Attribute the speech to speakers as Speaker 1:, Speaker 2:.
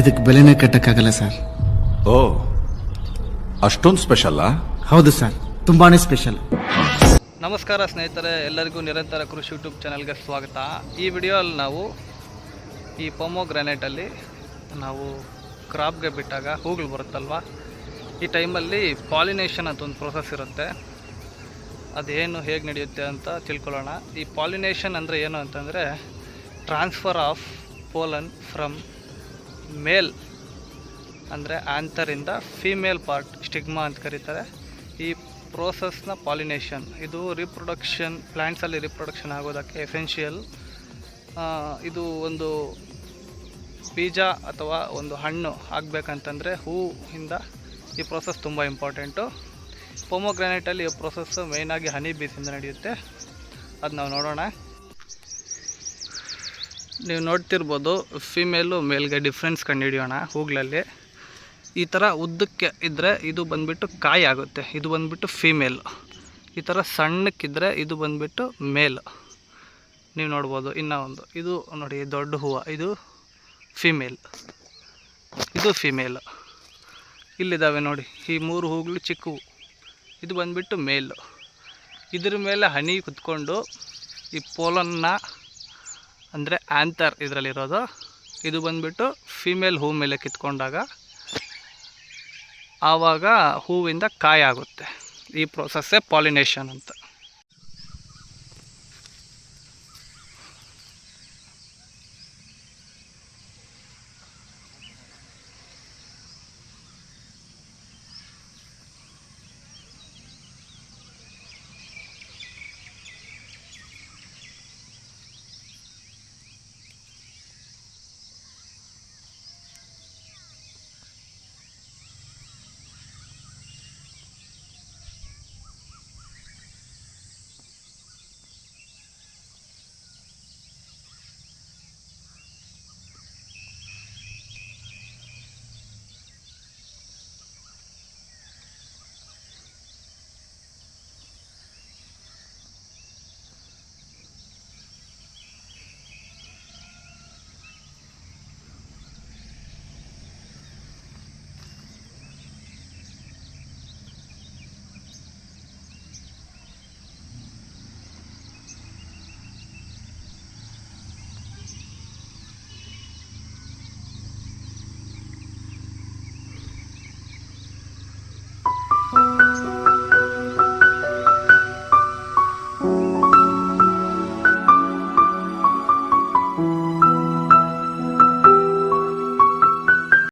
Speaker 1: ಇದಕ್ಕೆ ಬೆಲೆನೇ ಕಟ್ಟಕ್ಕಾಗಲ್ಲ ಸರ್.
Speaker 2: ಓ ಅಷ್ಟೊಂದು ಸ್ಪೆಷಲ್ಲಾ
Speaker 1: ಹೌದು ಸರ್ ತುಂಬಾನೇ ಸ್ಪೆಷಲ್
Speaker 3: ನಮಸ್ಕಾರ ಸ್ನೇಹಿತರೆ ಎಲ್ಲರಿಗೂ ನಿರಂತರ ಕೃಷಿ ಯೂಟ್ಯೂಬ್ ಚಾನಲ್ಗೆ ಸ್ವಾಗತ. ಈ ವಿಡಿಯೋಲ್ಲಿ ನಾವು ಈ ಪೊಮೊ ಗ್ರಾನೈಟಲ್ಲಿ ನಾವು ಕ್ರಾಪ್ಗೆ ಬಿಟ್ಟಾಗ ಹೂಗಳು ಬರುತ್ತಲ್ವ? ಈ ಟೈಮಲ್ಲಿ ಪಾಲಿನೇಷನ್ ಅಂತ ಒಂದು ಪ್ರೊಸೆಸ್ ಇರುತ್ತೆ. ಅದೇನು ಹೇಗೆ ನಡೆಯುತ್ತೆ ಅಂತ ತಿಳ್ಕೊಳ್ಳೋಣ. ಈ ಪಾಲಿನೇಷನ್ ಅಂದರೆ ಏನು ಅಂತಂದರೆ transfer of pollen from male ಅಂದರೆ ಆಂಥರಿಂದ ಫೀಮೇಲ್ ಪಾರ್ಟ್, ಸ್ಟಿಗ್ಮಾ ಅಂತ ಕರೀತಾರೆ. ಈ ಪ್ರೋಸೆಸ್ನ ಪಾಲಿನೇಷನ್, ಇದು ರಿಪ್ರೊಡಕ್ಷನ್ ಪ್ಲ್ಯಾಂಟ್ಸಲ್ಲಿ ರಿಪ್ರೊಡಕ್ಷನ್ ಆಗೋದಕ್ಕೆ ಎಸೆನ್ಷಿಯಲ್ ಇದು ಒಂದು ಬೀಜ ಅಥವಾ ಒಂದು ಹಣ್ಣು ಆಗಬೇಕಂತಂದರೆ ಹೂವಿಂದ ಈ ಪ್ರೋಸೆಸ್ ತುಂಬ ಇಂಪಾರ್ಟೆಂಟು ಪೊಮೊಗ್ರಾನೈಟಲ್ಲಿ ಈ ಪ್ರೊಸೆಸ್ಸು ಮೇಯ್ನಾಗಿ ಹನಿ ಬೀಸಿಂದ ನಡೆಯುತ್ತೆ. ಅದು ನಾವು ನೋಡೋಣ. ನೀವು ನೋಡ್ತಿರ್ಬೋದು ಫಿಮೇಲು ಮೇಲ್ಗೆ ಡಿಫ್ರೆನ್ಸ್ ಕಂಡುಹಿಡಿಯೋಣ ಹೂಗಳಲ್ಲಿ ಈ ಥರ ಉದ್ದಕ್ಕೆ ಇದ್ದರೆ ಇದು ಬಂದ್ಬಿಟ್ಟು ಕಾಯಿ ಆಗುತ್ತೆ, ಇದು ಬಂದ್ಬಿಟ್ಟು ಫೀಮೇಲ್ ಈ ಥರ ಸಣ್ಣಕ್ಕಿದ್ರೆ ಇದು ಬಂದ್ಬಿಟ್ಟು ಮೇಲ್ ನೀವು ನೋಡ್ಬೋದು, ಇನ್ನೂ ಒಂದು. ಇದು ನೋಡಿ, ದೊಡ್ಡ ಹೂವು, ಇದು ಫಿಮೇಲ್ ಇದು ಫೀಮೇಲ್ ಇಲ್ಲಿದ್ದಾವೆ ನೋಡಿ, ಈ ಮೂರು ಹೂಗಳು ಚಿಕ್ಕವು. ಇದು ಬಂದ್ಬಿಟ್ಟು ಮೇಲು ಇದ್ರ ಮೇಲೆ ಹನಿ ಕುತ್ಕೊಂಡು ಈ ಪೋಲನ್ನ ಅಂದರೆ ಆ್ಯಂಥರ್ ಇದರಲ್ಲಿರೋದು. ಇದು ಬಂದ್ಬಿಟ್ಟು ಫೀಮೇಲ್ ಹೂ ಮೇಲೆ ಕಿತ್ಕೊಂಡಾಗ ಆವಾಗ ಹೂವಿಂದ ಕಾಯಾಗುತ್ತೆ. ಈ ಪ್ರೋಸೆಸ್ಸೇ ಪಾಲಿನೇಷನ್ ಅಂತ.